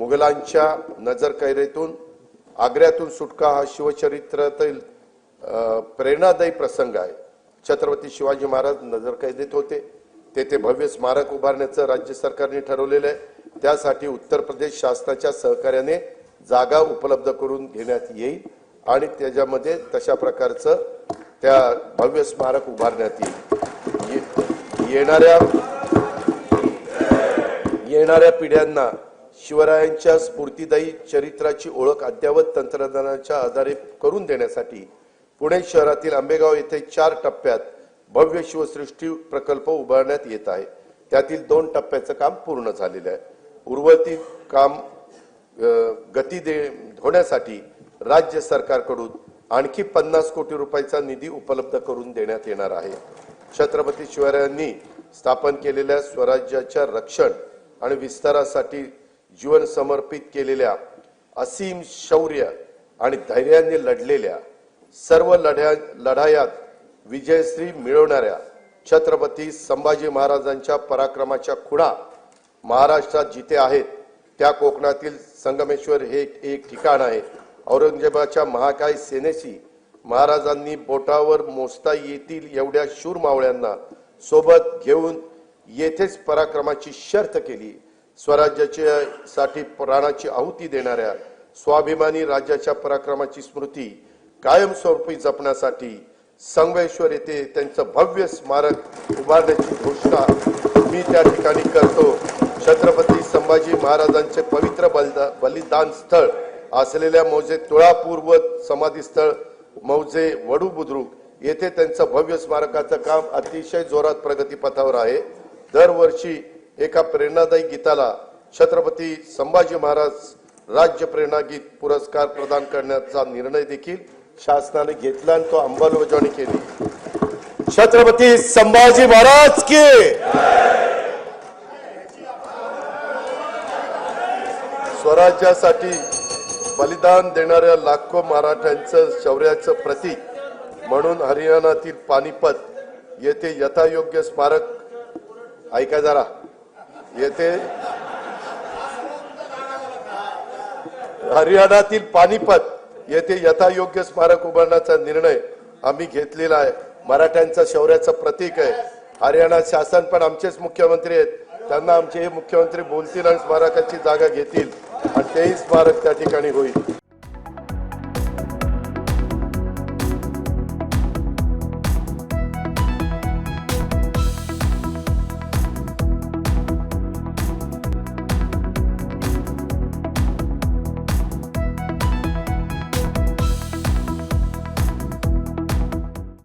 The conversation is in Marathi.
मुघलांच्या नजरकैरेतून आग्र्यातून सुटका हा शिवचरित्रातील प्रेरणादायी प्रसंग आहे. छत्रपती शिवाजी महाराज नजरकैदेत होते. तेथे भव्य स्मारक उभारण्याचं राज्य सरकारने ठरवलेलं आहे. त्यासाठी उत्तर प्रदेश शासनाच्या सहकार्याने जागा उपलब्ध करून घेण्यात येईल आणि त्याच्यामध्ये तशा प्रकारचं त्या भव्य स्मारक उभारण्यात येईल. ये- येणाऱ्या येणाऱ्या पिढ्यांना शिवरायांच्या स्फूर्तीदायी चरित्राची ओळख अद्ययावत तंत्रज्ञानाच्या आधारे करून देण्यासाठी पुणे शहरातील आंबेगाव येथे चार टप्प्यात भव्य शिवसृष्टी प्रकल्प उभारण्यात येत आहे. त्यातील दोन टप्प्याचं काम पूर्ण झालेलं आहे. उर्वरित काम गती दे होण्यासाठी राज्य सरकारकडून आणखी पन्नास कोटी रुपयाचा निधी उपलब्ध करून देण्यात येणार आहे. छत्रपती शिवरायांनी स्थापन केलेल्या स्वराज्याच्या रक्षण आणि विस्तारासाठी जीवन समर्पित केलेल्या असीम शौर्य आणि धैर्याने लढलेल्या सर्व लढ्या लढायात विजयश्री मिळवणाऱ्या छत्रपती संभाजी महाराजांच्या पराक्रमाच्या खुणा महाराष्ट्रात जिथे आहेत त्या कोकणातील संगमेश्वर हे एक ठिकाण आहे. औरंगजेबाच्या महाकाय सेनेशी महाराजांनी बोटावर मोजता येतील एवढ्या शूर मावळ्यांना सोबत घेऊन येथेच पराक्रमाची शर्त केली. स्वराज्याच्या साठी प्राणाची आहुती देणाऱ्या स्वाभिमानी राज्याच्या पराक्रमाची स्मृती कायमस्वरूपी जपण्यासाठी संगमेश्वर येथे त्यांचं भव्य स्मारक उभारण्याची घोषणा मी त्या ठिकाणी करतो. छत्रपती संभाजी महाराजांचे पवित्र बलिदा बलिदान स्थळ असलेल्या मौजे तुळापूर व समाधी स्थळ मौजे वडू बुद्रुक येथे त्यांचं भव्य स्मारकाचं काम अतिशय जोरात प्रगतीपथावर आहे. दरवर्षी एका प्रेरणादायी गीताला छत्रपती संभाजी महाराज राज्य प्रेरणा गीत पुरस्कार प्रदान करण्याचा निर्णय देखील शासनाने घेतला आणि तो अंमलबजावणी केली. छत्रपती संभाजी महाराज की स्वराज्यासाठी बलिदान देणाऱ्या लाखो मराठ्यांचं शौर्याचं प्रतीक म्हणून हरियाणातील पानिपत येथे यथायोग्य स्मारक. ऐका जरा. येथे हरियाणातील पानिपत येथे यथायोग्य स्मारक उभारण्याचा निर्णय आम्ही घेतलेला आहे. मराठ्यांचं शौर्याचं प्रतीक आहे. हरियाणा शासन पण आमचेच मुख्यमंत्री आहेत. त्यांना आमचे हे मुख्यमंत्री बोलतील आणि स्मारकाची जागा घेतील. आणि तेही स्मारक त्या ठिकाणी होईल.